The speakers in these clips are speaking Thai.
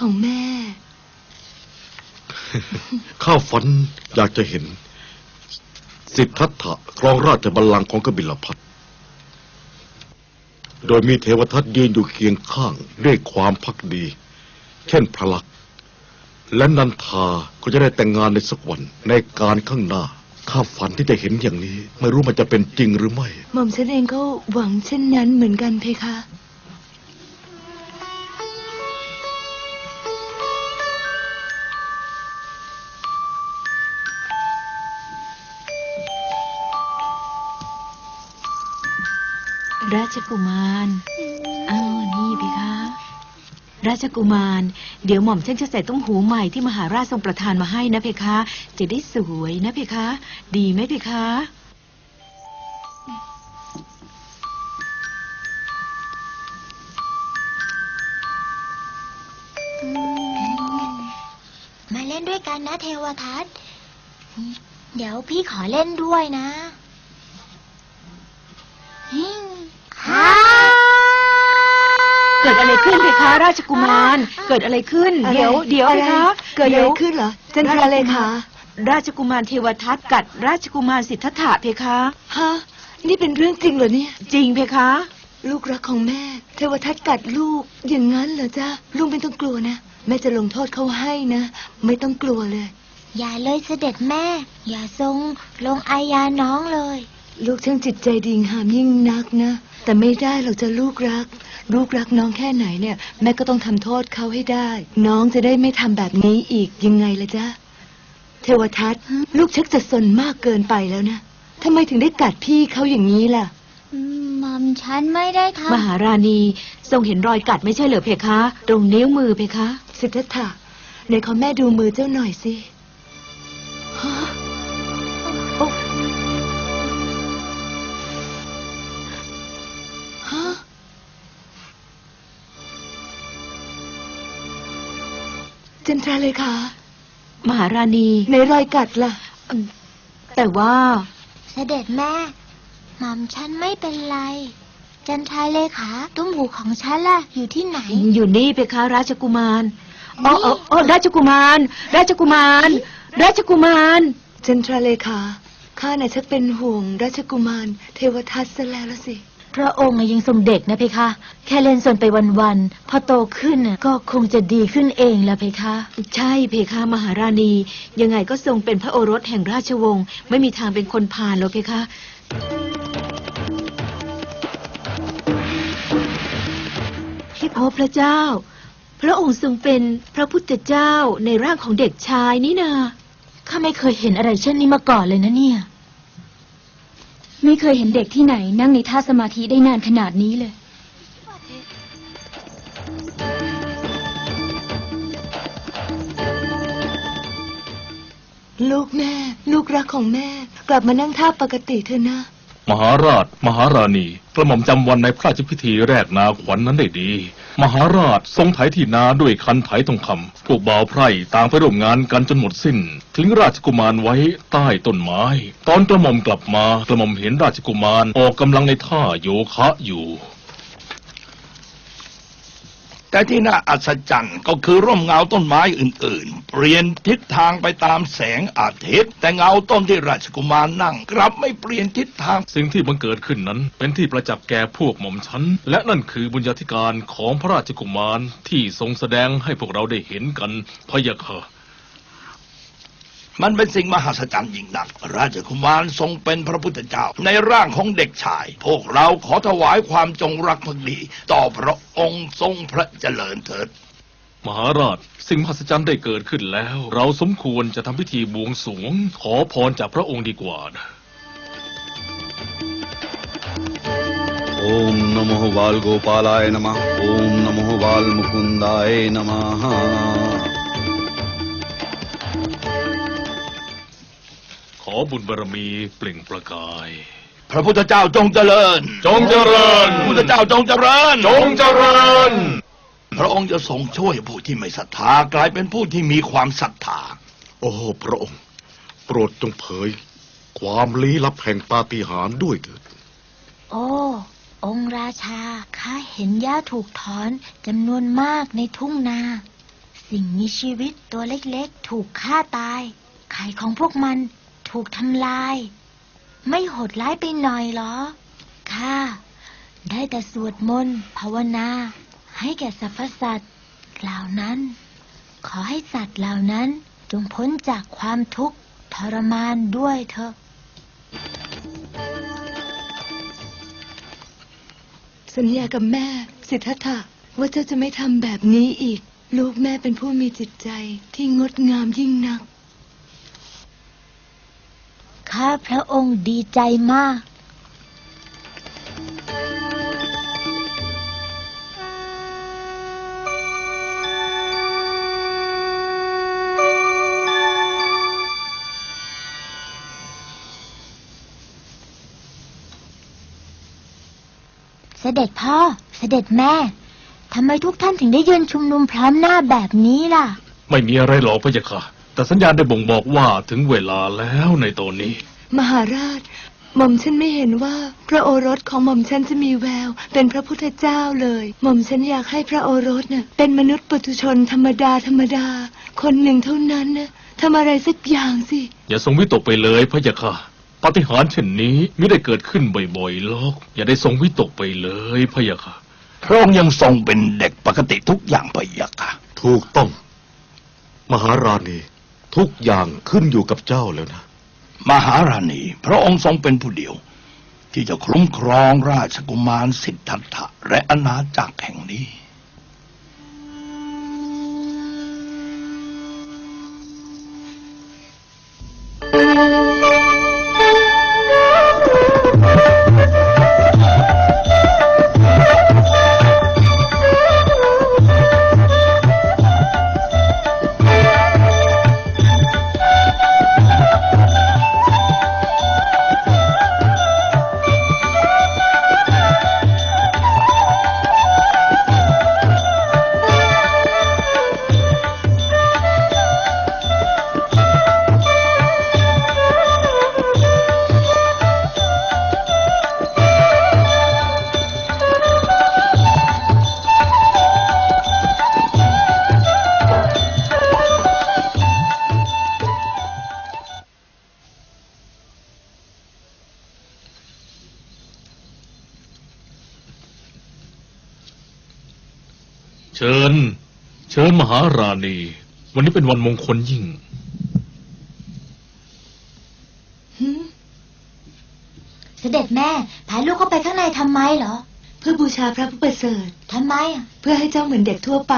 ของแม่ ข้าฝันอยากจะเห็น สิทธัตถะครองราชบัลลังก์ของกบิลพัทโดยมีเทวทัตยืนอยู่เคียงข้างด้วยความพักดี เช่นพระลักษณ์และนันทาก็จะได้แต่งงานในสักวันในการข้างหน้า ข้าฝันที่จะเห็นอย่างนี้ ไม่รู้มันจะเป็นจริงหรือไม่ หม่อมฉันเองก็หวังเช่นนั้นเหมือนกันเพคะ ชกุมาร เดี๋ยวหม่อมฉันจะใส่ตุ้งหูใหม่ที่มหาราชทรงประทานมาให้นะเพคะ จะได้สวยนะเพคะ ดีไหมเพคะมาเล่นด้วยกันนะเทวทัตเดี๋ยวพี่ขอเล่นด้วยนะฮิ่งฮ่าเกิดอะไร ขึ้นเพคะราชกุมาร เกิดอะไรขึ้นอะไรเดี๋ยวเดี๋ยวอะไรเพคะเกิดอะไรยวขึ้นเหรอจันทราเลขาราชกุมารเทวทัตกัด ราชกุมารสิทธัตถะเพคะฮะนี่เป็นเรื่องจริงเหรอเนี่ย จริงเพคะ ลูกรักของแม่ เทวทัตกัดลูกอย่างนั้นเหรอจ๊ะลูกไม่ต้องกลัวนะแม่จะลงโทษเขาให้นะ ไม่ต้องกลัวเลย อย่าเลยเสด็จแม่ อย่าทรงลงอาญาน้องเลย ลูกช่างจิตใจดีงามยิ่งนักนะ แต่ไม่ได้หรอกจะลูกรัก ลูกรักน้องแค่ไหนเนี่ย แม่ก็ต้องทำโทษเขาให้ได้ น้องจะได้ไม่ทำแบบนี้อีกยังไงละจ๊ะ เทวทัตลูกชักจะสนมากเกินไปแล้วนะทำไมถึงได้กัดพี่เขาอย่างนี้ล่ะหม่อมฉันไม่ได้ทำมหาราณีทรงเห็นรอยกัดไม่ใช่เหรอเพคะ ตรงนิ้วมือเพคะ สิทธัตถะไหนขอแม่ดูมือเจ้าหน่อยสิ จันทราเลยค่ะ มหาราณีในรอยกัดล่ะ แต่ว่า เสด็จแม่ หม่อมฉันไม่เป็นไร จันทราเลขาตุ้มหูของฉันล่ะ อยู่ที่ไหน อยู่นี่เพคะราชกุมารอ๋ออ๋ออ๋อราชกุมาร ราชกุมาร ราชกุมารจันทราเลขาข้าน่ะชักเป็นห่วงราชกุมาร เทวทัตซะแล้วละสิ พระองค์ยังทรงเด็กนะเพคะ แค่เล่นสนไปวันๆพอโตขึ้นน่ะก็คงจะดีขึ้นเองละเพคะ ใช่เพคะมหาราณี ยังไงก็ทรงเป็นพระโอรสแห่งราชวงศ์ไม่มีทางเป็นคนพาลหรอกเพคะให้พบพระเจ้า พระองค์ทรงเป็นพระพุทธเจ้าในร่างของเด็กชายนี่นาข้าไม่เคยเห็นอะไรเช่นนี้มาก่อนเลยนะเนี่ย ไม่เคยเห็นเด็กที่ไหนนั่งในท่าสมาธิได้นานขนาดนี้เลย ลูกแม่ ลูกรักของแม่ กลับมานั่งท่าปกติเถอะนะ มหาราช มหาราณีกระหม่อมจำวันในพระราชพิธีแรกนาขวัญนนั้นได้ดี มหาราชทรงไถที่นาด้วยคันไถทองคำพวกบ่าวไพร่ต่างไปร่วมงานกันจนหมดสิ้น ทิ้งราชกุมารไว้ใต้ต้นไม้ ตอนกระหม่อมกลับมากระหม่อมเห็นราชกุมารออกกำลังในท่าโยคะอยู่ แต่ที่น่าอัศจรรย์ก็คือร่มเงาต้นไม้อื่นๆ เปลี่ยนทิศทางไปตามแสงอาทิตย์ แต่เงาต้นที่ราชกุมารนั่ง กลับไม่เปลี่ยนทิศทาง สิ่งที่บังเกิดขึ้นนั้น เป็นที่ประจักษ์แก่พวกหม่อมฉัน และนั่นคือบุญญาธิการของพระราชกุมารที่ทรงแสดงให้พวกเราได้เห็นกันพะยะค่ะ มันเป็นสิ่งมหัศจรรย์ยิ่งนัก ราชกุมารทรงเป็นพระพุทธเจ้า ในร่างของเด็กชาย พวกเราขอถวายความจงรักภักดี ต่อพระองค์ทรงพระเจริญเถิด มหาราช สิ่งมหัศจรรย์ได้เกิดขึ้นแล้ว เราสมควรจะทำพิธีบวงสรวง ขอพรจากพระองค์ดีกว่านะ ॐ नमो बालगोपालाय नमः ॐ नमो बालमुकुन्दाय नमः อบุญบารมีเปล่งประกาย พระพุทธเจ้าจงเจริญ จงเจริญ พระพุทธเจ้าจงเจริญ จงเจริญ พระองค์จะทรงช่วยผู้ที่ไม่ศรัทธากลายเป็นผู้ที่มีความศรัทธา โอ้พระองค์ โปรดจงเผย ความลี้ลับแห่งปาฏิหาริย์ด้วยเถิด โอ้ องค์ราชาข้าเห็นหญ้าถูกถอนจำนวนมากในทุ่งนา สิ่งมีชีวิตตัวเล็กๆ ถูกฆ่าตายไข่ของพวกมัน ถูกทำลาย ไม่โหดร้ายไปหน่อยเหรอข้าได้แต่สวดมนต์ภาวนา ให้แก่สรรพสัตว์เหล่านั้น ขอให้สัตว์เหล่านั้นจงพ้นจากความทุกข์ทรมานด้วยเถอะสัญญากับแม่ สิทธัตถะว่าเจ้าจะไม่ทำแบบนี้อีก ลูกแม่เป็นผู้มีจิตใจที่งดงามยิ่งนัก ข้าพระองค์ดีใจมาก เสด็จพ่อ เสด็จแม่ ทำไมทุกท่านถึงได้ยืนชุมนุมพร้อมหน้าแบบนี้ล่ะ ไม่มีอะไรหรอกพระเจ้าค่ะ แต่สัญญาณได้บ่งบอกว่าถึงเวลาแล้วในตอนนี้ มหาราช หม่อมฉันไม่เห็นว่า พระโอรสของหม่อมฉันจะมีแวว เป็นพระพุทธเจ้าเลย หม่อมฉันอยากให้พระโอรสเน่ะเป็นมนุษย์ปุถุชนธรรมดาธรรมดา คนหนึ่งเท่านั้นนะทำอะไรสักอย่างสิ อย่าทรงวิตกไปเลยพระเจ้าค่ะปาฏิหาริย์เช่นนี้ไม่ได้เกิดขึ้นบ่อยๆหรอก อย่าได้ทรงวิตกไปเลยพระยาค่ะ พระองค์ยังทรงเป็นเด็กปกติทุกอย่างไปยักค่ะ ถูกต้อง มหาราณี ทุกอย่างขึ้นอยู่กับเจ้าแล้วนะ มหาราณี พระองค์ทรงเป็นผู้เดียว ที่จะคุ้มครองราชกุมารสิทธัตถะและอาณาจักรแห่งนี้ เชิญ เชิญมหาราณี วันนี้เป็นวันมงคลยิ่งเสด็จแม่พาลูกเข้าไปข้างในทำไมเหรอเพื่อบูชาพระผู้ประเสริฐ ทำไมอะ เพื่อให้เจ้าเหมือนเด็กทั่วไป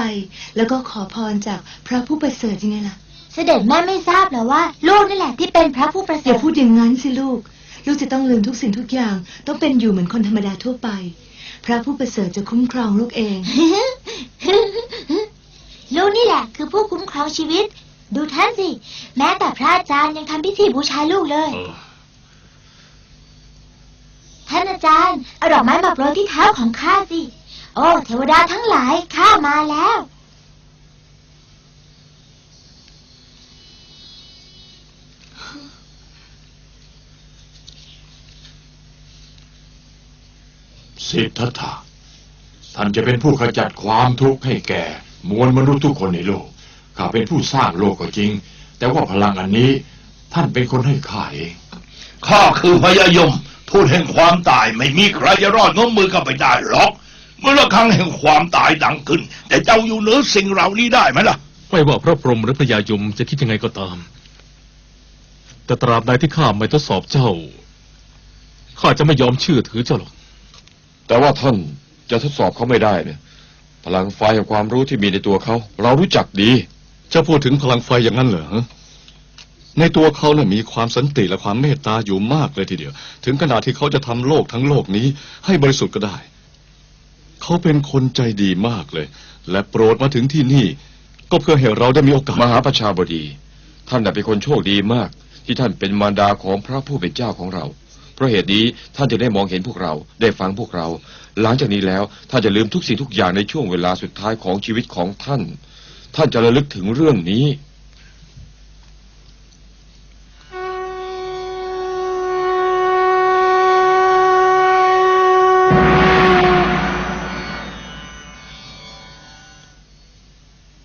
แล้วก็ขอพรจากพระผู้ประเสริฐยังไงล่ะเสด็จแม่ไม่ทราบเหรอว่า ลูกนี่แหละที่เป็นพระผู้ประเสอริย่าฐพูดอย่างนั้นสิลูก ลูกจะต้องลืมทุกสิ่งทุกอย่าง ต้องเป็นอยู่เหมือนคนธรรมดาทั่วไป พระผู้ประเสริฐจะคุ้มครองลูกเอง ลูกนี่แหละ คือผู้คุ้มครองชีวิต ดูท่านสิ แม้แต่พระอาจารย์ยังทำพิธีบูชาลูกเลยเออท่านอาจารย์เอาดอกไม้มาโปรยที่เท้าของข้าสิ โอ้เทวดาทั้งหลายข้ามาแล้ว สิทธัตถะท่านจะเป็นผู้ขจัดความทุกข์ให้แก่ มวลมนุษย์ทุกคนในโลก ข้าเป็นผู้สร้างโลกก็จริง แต่ว่าพลังอันนี้ ท่านเป็นคนให้ข้าเองข้าคือพญายมทูตแห่งความตายไม่มีใครจะรอดง้มมือเข้าไปได้หรอก เมื่อละครั้งแห่งความตายดังขึ้น แต่เจ้าอยู่เหนือสิ่งเหล่านี้ได้ไหมล่ะ ไม่ว่าพระพรหมหรือพระยายมจะคิดยังไงก็ตาม แต่ตราบใดที่ข้าไม่ทดสอบเจ้า ข้าจะไม่ยอมเชื่อถือเจ้าหรอก แต่ว่าท่านจะทดสอบเขาไม่ได้เนี่ยพลังไฟแห่งความรู้ที่มีในตัวเขา เรารู้จักดี จะพูดถึงพลังไฟอย่างนั้นเหรอฮะในตัวเขาเนี่ยมีความสันติและความเมตตาอยู่มากเลยทีเดียว ถึงขนาดที่เขาจะทำโลกทั้งโลกนี้ ให้บริสุทธิ์ก็ได้ เขาเป็นคนใจดีมากเลย และโปรดมาถึงที่นี่ ก็เพื่อให้เราได้มีโอกาสมหาประชาบดี ท่านน่ะเป็นคนโชคดีมาก ที่ท่านเป็นมารดาของพระผู้เป็นเจ้าของเรา เพราะเหตุนี้ท่านจะได้มองเห็นพวกเราได้ฟังพวกเรา หลังจากนี้แล้วท่านจะลืมทุกสิ่งทุกอย่างในช่วงเวลาสุดท้ายของชีวิตของท่าน ท่านจะระลึกถึงเรื่องนี้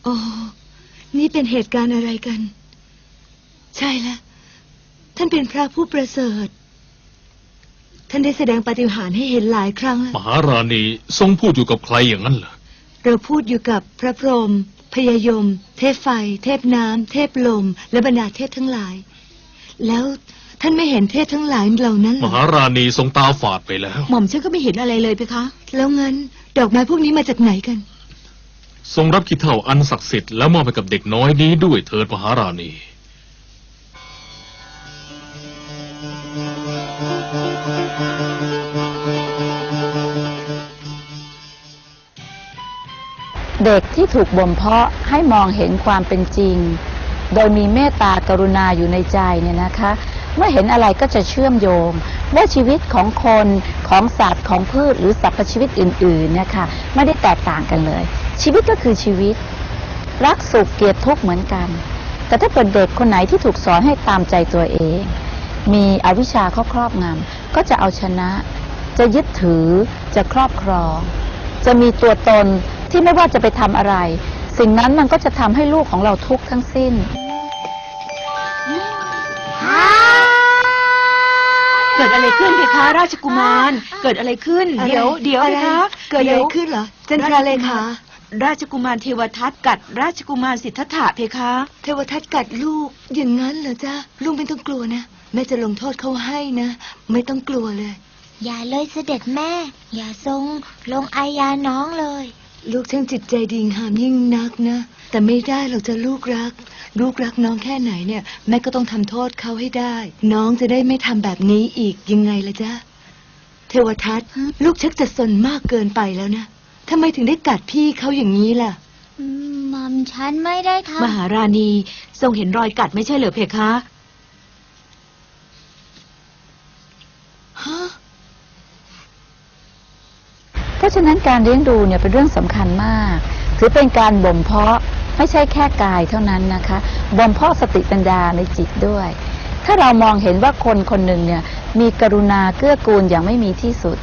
โอ้นี่เป็นเหตุการณ์อะไรกัน ใช่และท่านเป็นพระผู้ประเสริฐ ท่านได้แสดงปาฏิหาริย์ให้เห็นหลายครั้งแล้วมหาราณีทรงพูดอยู่กับใครอย่างนั้นเหรอ เราพูดอยู่กับพระพรหมพยายม เทพไฟ เทพน้ำเทพลม และบรรดาเทพทั้งหลาย แล้วท่านไม่เห็นเทพทั้งหลายเหล่านั้นเหมรอหาราณีทรงตาฝาดไปแล้ว หม่อมฉันก็ไม่เห็นอะไรเลยเพคะ แล้วงั้น ดอกไม้พวกนี้มาจากไหนกัน ทรงรับขี้เท่าอันศักดิ์สิทธิ์แล้วมอบให้กับเด็กน้อยนี้ด้วยเถิดมหาราณี เด็กที่ถูกบ่มเพาะให้มองเห็นความเป็นจริง โดยมีเมตตากรุณาอยู่ในใจเนี่ยนะคะ เมื่อเห็นอะไรก็จะเชื่อมโยง ว่าชีวิตของคนของสัตว์ของพืชหรือสรรพชีวิตอื่นๆเนี่ยค่ะไม่ได้แตกต่างกันเลย ชีวิตก็คือชีวิต รักสุขเกลียดทุกข์เหมือนกัน แต่ถ้าเกิดเด็กคนไหนที่ถูกสอนให้ตามใจตัวเอง มีอวิชชาเข้าครอบงำก็จะเอาชนะ จะยึดถือจะครอบครอง จะมีตัวตนที่ไม่ว่าจะไปทำอะไร สิ่งนั้นมันก็จะทำให้ลูกของเราทุกข์ทั้งสิ้น เกิดอะไรขึ้นเพคะราชกุมาร เกิดอะไรขึ้นอะไรเดี๋ยวเดี๋ยวอะไรเพคะเกิดอะไรยวขึ้นเหรอจันทราเลขาราชกุมารเทวทัตกัด ราชกุมารสิทธัตถะเพคะ เทวทัตกัดลูกอย่างนั้นเหรอจ๊ะลูกไม่ต้องกลัวนะ แม่จะลงโทษเขาให้นะ ไม่ต้องกลัวเลย อย่าเลยเสด็จแม่ อย่าทรงลงอายาน้องเลย ลูกช่างจิตใจดีงามยิ่งนักนะ แต่ไม่ได้เราจะลูกรัก ลูกรักน้องแค่ไหนเนี่ย แม่ก็ต้องทำโทษเขาให้ได้ น้องจะได้ไม่ทำแบบนี้อีกยังไงละจ๊ะ เทวทัตลูกชักจะสนมากเกินไปแล้วนะทำไมถึงได้กัดพี่เขาอย่างนี้ล่ะหม่อมฉันไม่ได้ทำมหาราณีทรงเห็นรอยกัดไม่ใช่เหรอเพคะ ฮะ เพราะฉะนั้นการเลี้ยงดูเนี่ยเป็นเรื่องสำคัญมาก ถือเป็นการบ่มเพาะไม่ใช่แค่กายเท่านั้นนะคะ บ่มเพาะสติปัญญาในจิตด้วย ถ้าเรามองเห็นว่าคนคนหนึ่งเนี่ยมีกรุณาเกื้อกูลอย่างไม่มีที่สุด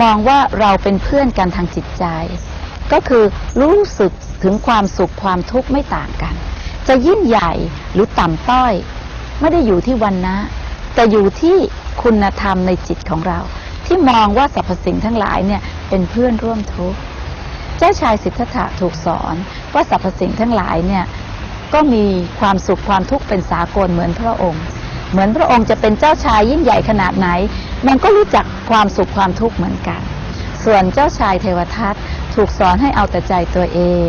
มองว่าเราเป็นเพื่อนกันทางจิตใจ ก็คือรู้สึกถึงความสุขความทุกข์ไม่ต่างกัน จะยิ่งใหญ่หรือต่ำต้อย ไม่ได้อยู่ที่วันนะ แต่อยู่ที่ คุณธรรมในจิตของเรา ที่มองว่าสรรพสิ่งทั้งหลายเนี่ยเป็นเพื่อนร่วมทุกข์เจ้าชายสิทธัตถะถูกสอนว่าสรรพสิ่งทั้งหลายเนี่ยก็มีความสุขความทุกข์เป็นสากลเหมือนพระองค์ เหมือนพระองค์จะเป็นเจ้าชายยิ่งใหญ่ขนาดไหน มันก็รู้จักความสุขความทุกข์เหมือนกัน ส่วนเจ้าชายเทวทัตถูกสอนให้เอาแต่ใจตัวเอง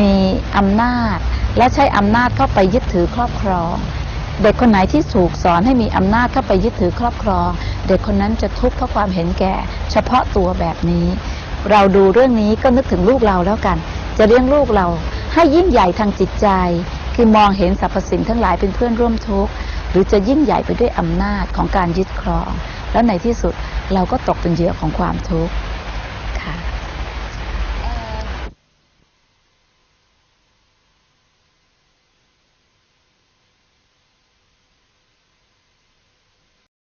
มีอำนาจและใช้อำนาจเข้าไปยึดถือครอบครอง เด็กคนไหนที่ถูกสอนให้มีอำนาจเข้าไปยึดถือครอบครอง เด็กคนนั้นจะทุกข์เพราะความเห็นแก่ เฉพาะตัวแบบนี้ เราดูเรื่องนี้ก็นึกถึงลูกเราแล้วกัน จะเลี้ยงลูกเราให้ยิ่งใหญ่ทางจิตใจ คือมองเห็นสรรพสิ่งทั้งหลายเป็นเพื่อนร่วมทุกข์หรือจะยิ่งใหญ่ไปด้วยอำนาจของการยึดครอง แล้วในที่สุดเราก็ตกเป็นเหยื่อของความทุกข์